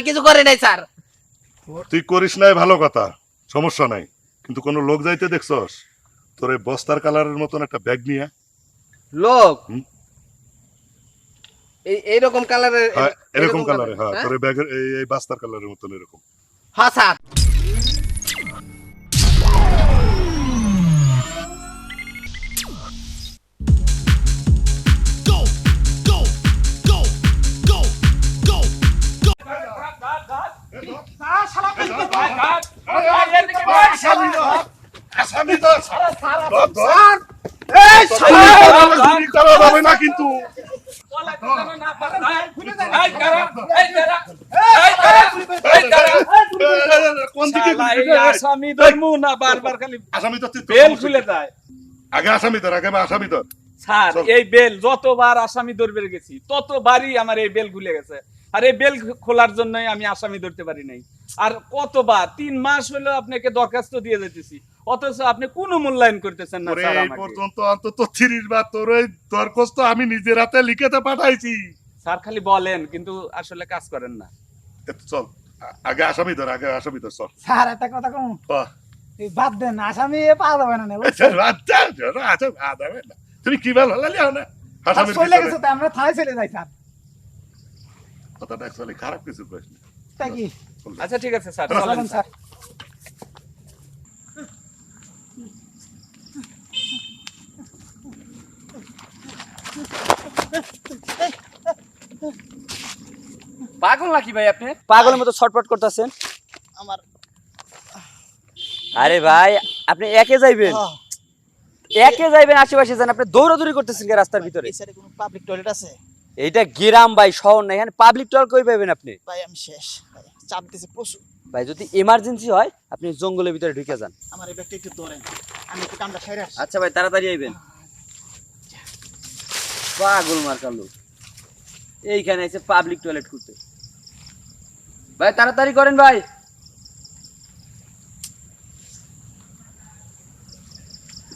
আমি কিছু করি নাই স্যার। তুই করিস নাই ভালো কথা সমস্যা নাই। কিন্তু কোনো লোক যাইতে দেখছস? তোর এই বস্তার কালারের মতন একটা ব্যাগ নিয়ে লোক। এই এইরকম কালারের হ্যাঁ, এরকম কালারে হ্যাঁ? তোর এই ব্যাগের এই এই বাস্তার কালারের মতন এরকম। হ্যাঁ স্যার। আসামি তো যাবে না কিন্তু আসামি ধর্ম না বারবার খালি আসামি তো বেল খুলে দেয়। আগে আসামি তোর আগে আসামি তোর স্যার এই বেল যতবার আসামি ধরবে গেছি ততবারই আমার এই বেল খুলে গেছে। আর এই বেল খোলার জন্যই আমি আসামি ধরতে পারি নাই। আর কতবার? তিন মাস হলো আপনাকে দরখাস্ত দিয়ে যেতেছি অথচ আপনি কোনো মূল্যায়ন করতেছেন না স্যার এই পর্যন্ত অন্তত তিরিশ বার তোর ওই দরখাস্ত আমি নিজের হাতে লিখেতে পাঠাইছি। স্যার খালি বলেন কিন্তু আসলে কাজ করেন না। চল আগে আসামি ধর আগে আসামি ধর চল। স্যার একটা কথা কম। বাদ দেন আসামি এ পাওয়া যাবে না নে, আচ্ছা, বুঝছেন? আচ্ছা, আচ্ছা, আচ্ছা, বাদ না। তুমি কি বল হলালি না? স্যার আসামির চলে গেছে তো আমরা থানায় চলে যাই স্যার। কথাটা actually খারাপ কিছু প্রশ্ন। তা কি? আচ্ছা ঠিক আছে স্যার চলেন, স্যার। স্যার। পাগল নাকি ভাই আপনি? পাগলের মতো ছটপট করতেছেন। আমার আরে ভাই আপনি একে যাইবেন। একে যাইবেন আশেপাশে যান আপনি দৌড়াদৌড়ি করতেছেন রাস্তার ভিতরে। কোনো পাবলিক টয়লেট আছে? এইটা গ্রাম ভাই শহর না এখানে পাবলিক টয়লেট কই পাবেন আপনি? ভাই আমি শেষ। ভাই চাপ দিতেছে প্রচুর। ভাই যদি এমার্জেন্সি হয় আপনি জঙ্গলের ভিতরে ঢুকে যান। আমার এই ব্যাগটা একটু ধরেন। আমি একটু কামটা আচ্ছা ভাই তাড়াতাড়ি আইবেন। পাগল মার্কা লোক। এইখানে এসে পাবলিক টয়লেট করতে ভাই, তাড়াতাড়ি করেন ভাই।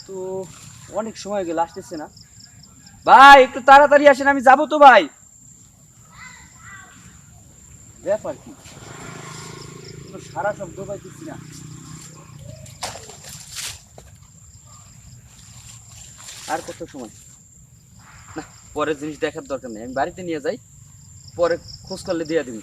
তো অনেক সময় গেল, আসতেছে না। ভাই, একটু তাড়াতাড়ি আসেন, আমি যাব তো ভাই। ব্যাপার কি? সারা শব্দ পাইতেছি না। আর কত সময়? পরের জিনিস দেখার দরকার নেই। আমি বাড়িতে নিয়ে যাই পরে খোঁজ করলে দিয়ে দিবি।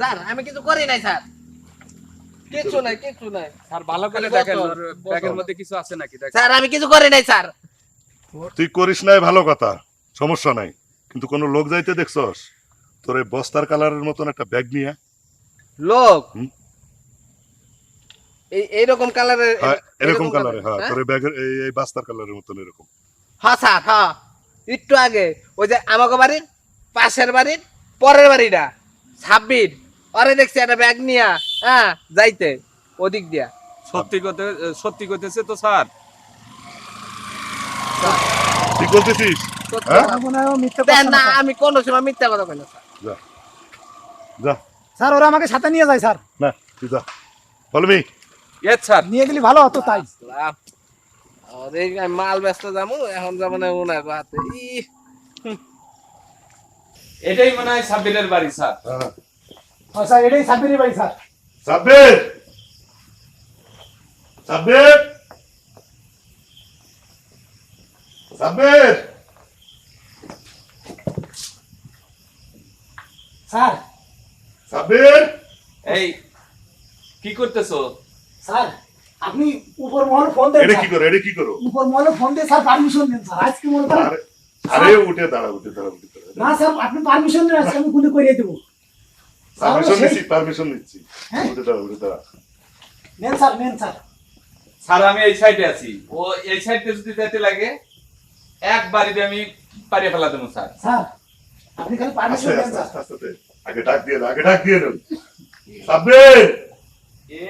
স্যার আমি কিছু করি নাই স্যার। কিছু নাই কিছু নাই। স্যার ভালো করে দেখেন ব্যাগের মধ্যে কিছু আছে নাকি? স্যার আমি কিছু করি নাই স্যার। তুই করিস নাই ভালো কথা। সমস্যা নাই। কিন্তু কোনো লোক যাইতে দেখছস? তোর এই বস্তার কালারের মতন একটা ব্যাগ নিয়ে। লোক। এই এইরকম কালারের হ্যাঁ, এরকম কালারে কালারের, হ্যাঁ হ্যাঁ? তোর এই ব্যাগের এই এই বাস্তার কালারের মতন এরকম। হ্যাঁ স্যার হ্যাঁ। একটু আগে ওই যে আমাকে বাড়ির পাশের বাড়ির পরের বাড়িটা ছাব্বির আরে দেখছি একটা ব্যাগ নিয়া হ্যাঁ যাইতে ওদিক দিয়া। সত্যি কথা সত্যি কইতেছে তো স্যার। ঠিক বলতেছিস? হ্যাঁ? কথা। ও মিথ্যে দেন কথা না না, আমি কোনো সময় মিথ্যা কথা কই না যা। যা। স্যার ওরা আমাকে সাথে নিয়ে যায় স্যার। না তুই যা। বলবি ইয়েস স্যার। নিয়ে গেলে ভালো হতো তাই। আরে মাল ব্যস্ত যাব এখন যাব না ওনার হাতে। এটাই মনে হয় সাব্বিরের বাড়ি স্যার। হ্যাঁ। হ্যাঁ, স্যার এটাই সাবিরি ভাই স্যার। সাব্বির! সাব্বির! সাব্বির! স্যার। সাব্বির! এই কি করতেছো? স্যার আপনি উপর মহলে ফোন দেন এটা কি করো এটা কি করো? উপর মহলে ফোন দিয়ে স্যার পারমিশন দেন স্যার। আজকে মনে করেন আরে আরে উঠে দাঁড়া উঠে দাঁড়া উঠে না স্যার আপনি পারমিশন দেন আজকে আমি গুলি করিয়ে দেবো। পারমিশন নিচ্ছি পারমিশন নিচ্ছি। হ্যাঁ? উঠে দাঁড়া উঠে দাঁড়া নেন স্যার নেন স্যার। স্যার আমি এই সাইডে আছি। ও এই সাইডে যদি যেতে লাগে এক বাড়িতে আমি পারিয়ে ফেলা দেবো স্যার। স্যার আপনি খালি আস্তে পারমিশন দেন আস্তে আস্তে আস্তে আস্তে। আগে ডাক দিয়ে আগে ডাক দিয়ে। সাব্বির! এ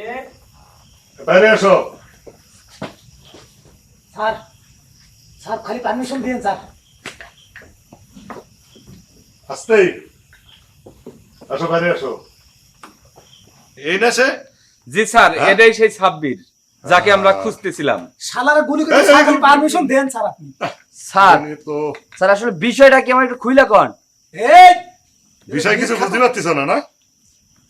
বাইরে আসো। স্যার স্যার খালি পারমিশন দিন স্যার। আসতেই আসো বাইরে আসো। এই না সে? জি স্যার হ্যাঁ? এটাই সেই সাব্বির যাকে আমরা খুঁজতেছিলাম। শালারা গুলি করে খালি পারমিশন দেন স্যার আপনি। স্যার তো স্যার আসলে বিষয়টা কি আমার একটু খুইলা কন? এই! বিষয় কিছু বুঝতে পারতিস না না?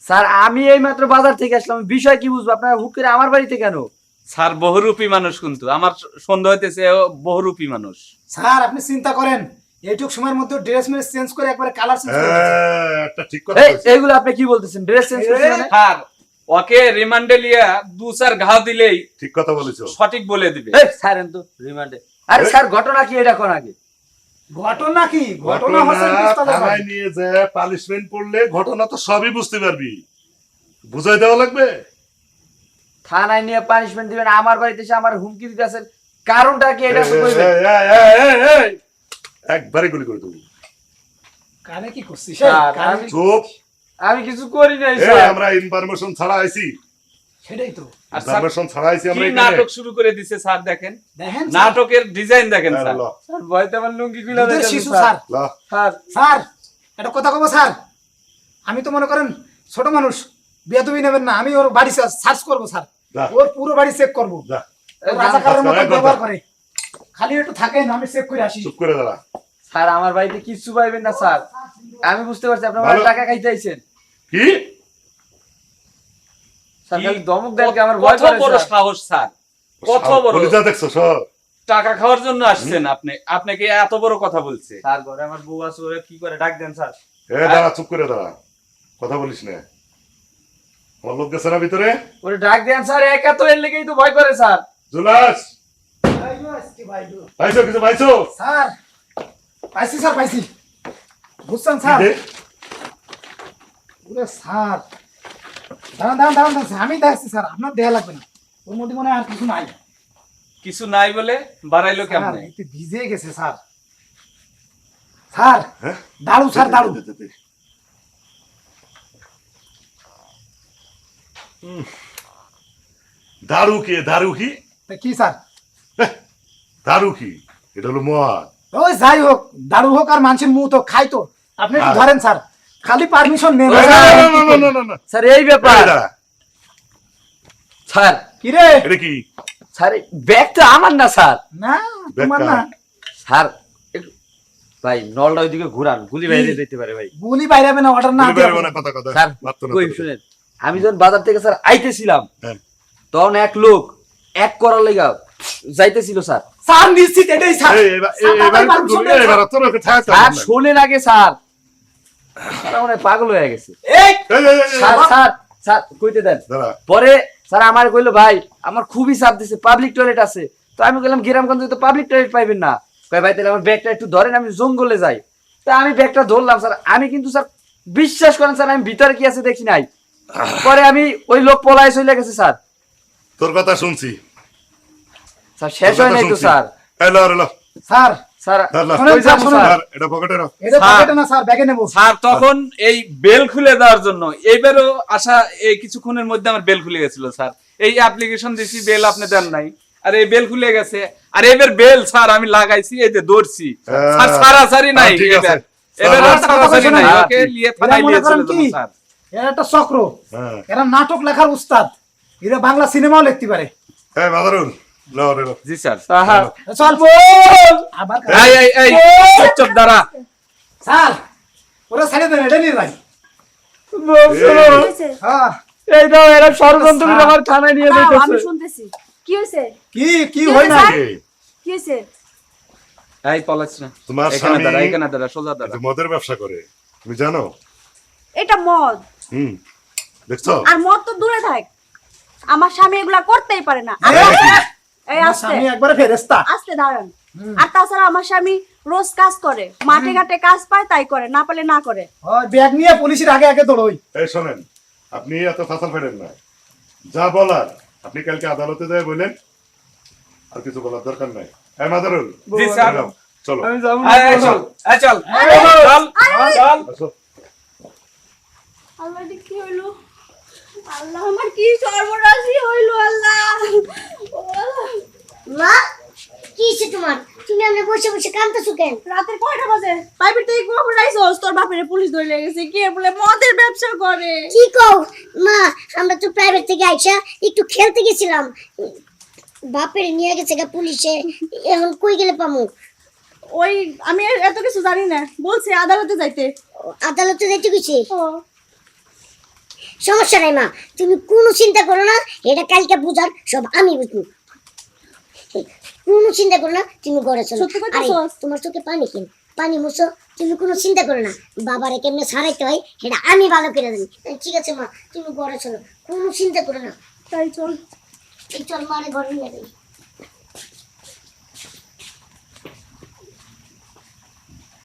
স্যার আমি এই মাত্র বাজার থেকে আসলাম। বিষয় কি বুঝব? আপনারা হুট করে আমার বাড়িতে কেন? স্যার বহুরূপী মানুষ কিন্তু। আমার সন্দেহ হইতেছে বহুরূপী মানুষ। স্যার আপনি চিন্তা করেন। এইটুক সময়ের মধ্যে ড্রেস মেস চেঞ্জ করে একবারে কালার চেঞ্জ করে। হ্যাঁ একটা ঠিক কথা এইগুলো আপনি কি বলতেছেন? ড্রেস চেঞ্জ করছেন মানে? স্যার ওকে রিমান্ডে লিয়া দু চার ঘা দিলেই ঠিক কথা বলেছ। সঠিক বলে দিবে। এই ছাড়েন তো রিমান্ডে। আরে স্যার ঘটনা কি? এটা কোন আগে? ঘটনা কি? ঘটনা থানায় নিয়ে যে পানিশমেন্ট পড়লে ঘটনা তো সবই বুঝতে পারবি। বুঝাই দেওয়া লাগবে? থানায় নিয়ে পানিশমেন্ট দিবেন আমার বাড়িতে এসে আমার হুমকি দিতেছেন। কারণটা কি এটা একবারে গুলি করে দেবো। কানে কি করছিস? চুপ। আমি কিছু করি নাই স্যার। আমরা ইনফরমেশন ছাড়া আইছি। সেটাই তো। আর স্যার ইনফরমেশন ছাড়া আইছি কি আমরা নাটক শুরু করে দিছে স্যার দেখেন? দেখেন নাটকের ডিজাইন দেখেন স্যার। স্যার লুঙ্গি খুলে দুধের দিয়েছেন, শিশু স্যার। স্যার। স্যার। স্যার একটা কথা কব স্যার। আমি তো মনে করেন ছোট মানুষ বেদবি নেবেন না। আমি ওর বাড়ি সার্চ করব স্যার। ওর পুরো বাড়ি চেক করব। রাজাকারের মতো ব্যবহার করে। খালি একটু থাকেন আমি চেক করে আসি। চুপ করে দাঁড়া। স্যার আমার বাড়িতে কিচ্ছু পাইবেন না স্যার। আমি বুঝতে পারছি আপনার। টাকা খাইতে আইছেন। কি? টাকা খাওয়ার জন্য আসছেন আপনি। আপনাকে এত বড় কথা বলছে। স্যার ঘরে আমার বউ আছে ওরা কি করে ডাক দেন স্যার? এ দাঁড়া চুপ করে দাঁড়া। কথা বলিস না। আমার লোক গেছে না ভিতরে? ওরে ডাক দেন স্যার একা তো এর লেগেই তো ভয় করে স্যার। জুলাস! পাইছো কিছু পাইছো? স্যার পাইছি স্যার পাইছি। বুঝছেন স্যার? ওরে স্যার দাঁড়ান দাঁড়ান দাঁড়ান দাঁড়ান, আমি দেখছি স্যার আপনার দেয়া লাগবে না। ওর মধ্যে মনে হয় আর কিছু নাই। কিছু নাই বলে বাড়াইলো কেমনে? একটু ভিজে গেছে স্যার। স্যার হ্যাঁ? দাঁড়ু স্যার দাঁড়ু। দারু কি দারু কি? তা কি স্যার? দারু কি? এটা হলো মদ। ওই যাই হোক দাঁড়ু হোক আর মানুষের মুখ তো খাই তো। আপনি একটু। ধরেন স্যার। খালি পারমিশন নেন না, স্যার। না, না, না, না, না, না। স্যার এই ব্যাপার। এই দাঁড়া। স্যার। কি রে এটা কি? স্যার ব্যাগটা আমার না স্যার? না তোমার না। স্যার ভাই নলটা ওইদিকে ঘুরান। গুলি বাইরে যেতে পারে ভাই। গুলি বাইরাবে না অর্ডার না কথা কথা। স্যার কই শুনেন আমি যখন বাজার থেকে স্যার আইতেছিলাম হ্যাঁ। তখন এক লোক এক করার লেগা যাইতেছিল স্যার। স্যার নিশ্চিত এটাই স্যার। এবার- এবার তোর ওকে স্যার। শোনেন আগে স্যার। মনে পাগল হয়ে গেছে। কইতে দেন। পরে স্যার আমার কইলো ভাই আমার খুবই চাপ দিছে পাবলিক টয়লেট আছে। তো আমি বললাম গ্রামগঞ্জে তো পাবলিক টয়লেট পাইবেন না। কয় ভাই তাহলে আমার ব্যাগটা একটু ধরেন আমি জঙ্গলে যাই। তা আমি ব্যাগটা ধরলাম স্যার। আমি কিন্তু স্যার বিশ্বাস করেন স্যার আমি ভিতরে কি আছে দেখি নাই। পরে আমি ওই লোক পলায় চলে গেছে স্যার। তোর কথা শুনছি। স্যার শেষ হয় নাই তো স্যার। স্যার স্যার ধর, লো। শোনেন, কই যাব শোনেন, স্যার ধর, এটা পকেটে রাখ। এটা স্যার। পকেটে না স্যার ব্যাগে নেব। স্যার তখন এই বেল খুলে দেওয়ার জন্য এইবারও আসা এই কিছুক্ষণের মধ্যে আমার বেল খুলে গেছিল স্যার। এই অ্যাপ্লিকেশন দিছি বেল আপনি দেন নাই। আর এই বেল খুলে গেছে। আর এবার বেল স্যার আমি লাগাইছি এই যে দৌড়ছি হ্যাঁ। স্যার সারাসারি নাই হ্যাঁ। এবার এবার আর স্যার, কথা সারাসারি নাই ওকে নিয়ে থানায় নিয়ে চলে যাব স্যার। এরা একটা চক্র। হ্যাঁ। এরা নাটক লেখার উস্তাদ। এরা বাংলা সিনেমাও লিখতে পারে। বাদারুল লো জি স্যার। স্যার চল আবার এই এই এই চুপ দাঁড়া। স্যার ওরা ছেড়ে দেন এটা নিয়ে যাই। হয়েছে? এই দাও এরা ষড়যন্ত্র করে আমার থানায় নিয়ে দাঁড়াও, আমি যেতেছে শুনতেছি। কি হয়েছে? কি কি কি না? হয়েছে? এই, কি হয়েছে? এই পলাচ্ছি না। তোমার এখানে স্বামী দাঁড়া এখানে দাঁড়া সোজা দাঁড়া। যে মদের ব্যবসা করে তুমি জানো? এটা মদ। হুম দেখছ? আর মদ তো দূরে থাক। আমার স্বামী এগুলা করতেই পারে না। এই, এই আস্তে। স্বামী একবারে ফেরেস্তা আস্তে দাঁড়ান। আর তাছাড়া আমার স্বামী রোজ কাজ করে। মাঠে ঘাটে কাজ পায় তাই করে না পেলে না করে। ব্যাগ নিয়ে পুলিশের আগে আগে দৌড়ই। এই শোনেন আপনি এত ফাসাল ফেলেন না। যা বলার আপনি কালকে আদালতে যায় বলেন আর কিছু বলার দরকার নাই। হ্যাঁ মাদারুল জি স্যার। চলো, আমি যাব এই, এই, চল। চল। চল। চল আল্লাহ কি হইল? আল্লাহ আমার কি সর্বনাশী হইল আল্লাহ? মা কি হয়েছে তোমার? তুমি আমরা বসে বসে কান্দতেছো কেন? রাতের কয়টা বাজে? থেকে তোর বাপের পুলিশ ধরে লেগেছে কে বলে? মদের ব্যবসা করে। কি কও? মা আমরা তো প্রাইভেট থেকে আইসা একটু খেলতে গেছিলাম। বাপের নিয়ে গেছে গা পুলিশে। এখন কই গেলে পামু? ওই আমি এত কিছু জানি না। বলছে আদালতে যাইতে। আদালতে যাইতে গেছি ও। সমস্যা নাই মা। তুমি কোনো চিন্তা করো না এটা কালকে বুঝার সব আমি বুঝব। কোনো চিন্তা করো না তুমি ঘরে চলো। আরে তোমার চোখে পানি কিন? পানি মুছো তুমি কোনো চিন্তা করো না। বাবারে কেমনে সারাইতে হয় এটা আমি ভালো করে জানি। ঠিক আছে মা তুমি ঘরে চলো। কোনো চিন্তা করো না। তাই চল। এই চল মারে ঘরে নিয়ে যাই।